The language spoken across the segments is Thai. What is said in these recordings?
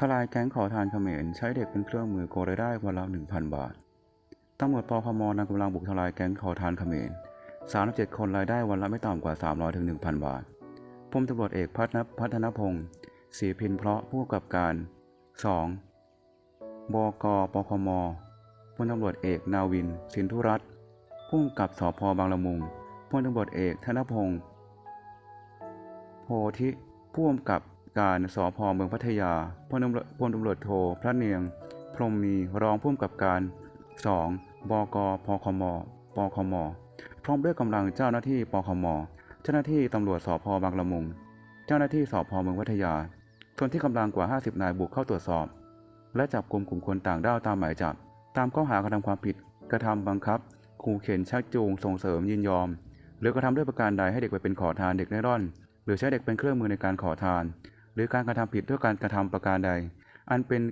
ทลายแก๊งขอทานเขมรใช้เด็กเป็นเครื่องมือโกงรายได้วันละ1,000 บาทตำรวจปคมนำกำลังบุกทลายแก๊งขอทานเขมร37 คนรายได้วันละไม่ต่ำกว่า 300ถึง1,000 บาทพลตำรวจเอกพัฒนพัฒนพงศ์ศรีพินเพราะผู้กำกับการ 2. บกปคมพลตำรวจเอกนาวิน สินธุรัตน์ผู้กำกับสพบางละมุงพลตำรวจเอกธนพงศ์โพธิผู้กำกับ การสพเมืองพัทยาพลตำรวจพลตำรวจโทพระเนียง พรหมมีรองผู้กำกับการ 2. บกพคมปคม พร้อมด้วยกำลังเจ้าหน้าที่ปคม เจ้าหน้าที่ตำรวจสพบางละมุง เจ้าหน้าที่สพเมืองพัทยา ส่วนที่กำลังกว่า 50 นายบุกเข้าตรวจสอบ และจับกลุ่มกลุ่มคนต่างด้าวตามหมายจับ ตามข้อหากระทำความผิด กระทำบังคับขู่เข็นชักจูงส่งเสริมยินยอม หรือกระทำด้วยประการใดให้เด็กไปเป็นขอทานเด็กเร่ร่อน หรือใช้เด็กเป็นเครื่องมือในการขอทาน หรือการกระทำผิดด้วยการกระทำประการใด อันเป็น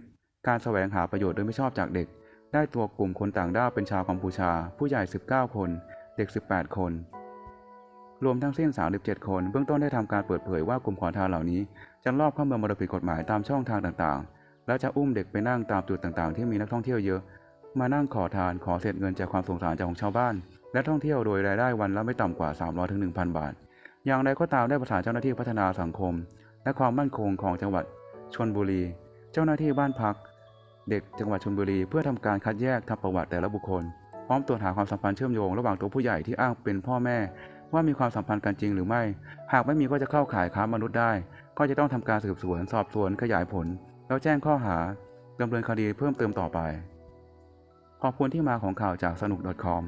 การแสวงหาประโยชน์โดยไม่ชอบจากเด็ก ได้ตัวกลุ่มคนต่างด้าวเป็นชาวกัมพูชา ผู้ใหญ่ 19 คน เด็ก 18 คน รวมทั้งสิ้น 37 คน เบื้องต้นได้ทำการเปิดเผยว่ากลุ่มขอทานเหล่านี้จะลอบเข้าเมืองมาโดยผิดกฎหมายตามช่องทางต่างๆ และจะอุ้มเด็กไปนั่งตามจุดต่างๆ ที่มีนักท่องเที่ยวเยอะ มานั่งขอทานขอเศษเงินจากความสงสารจากของชาวบ้าน และท่องเที่ยวโดยรายได้วันละไม่ต่ำกว่า 300ถึง1,000 บาท อย่างไรก็ตามได้ประสานเจ้าหน้าที่พัฒนาสังคม และความมั่นคงของจังหวัดชลบุรี เจ้าหน้าที่บ้านพัก เด็กจังหวัดชลบุรี เพื่อทำการคัดแยกทำประวัติแต่ละบุคคล พร้อมตรวจหาความสัมพันธ์เชื่อมโยงระหว่างตัวผู้ใหญ่ที่อ้างเป็นพ่อแม่ ว่ามีความสัมพันธ์กันจริงหรือไม่ หากไม่มีก็จะเข้าข่ายค้ามนุษย์ได้ ก็จะต้องทำการสืบสวนสอบสวนขยายผล แล้วแจ้งข้อหาดำเนินคดีเพิ่มเติมต่อไป ขอบคุณที่มาของข่าวจากสนุก .com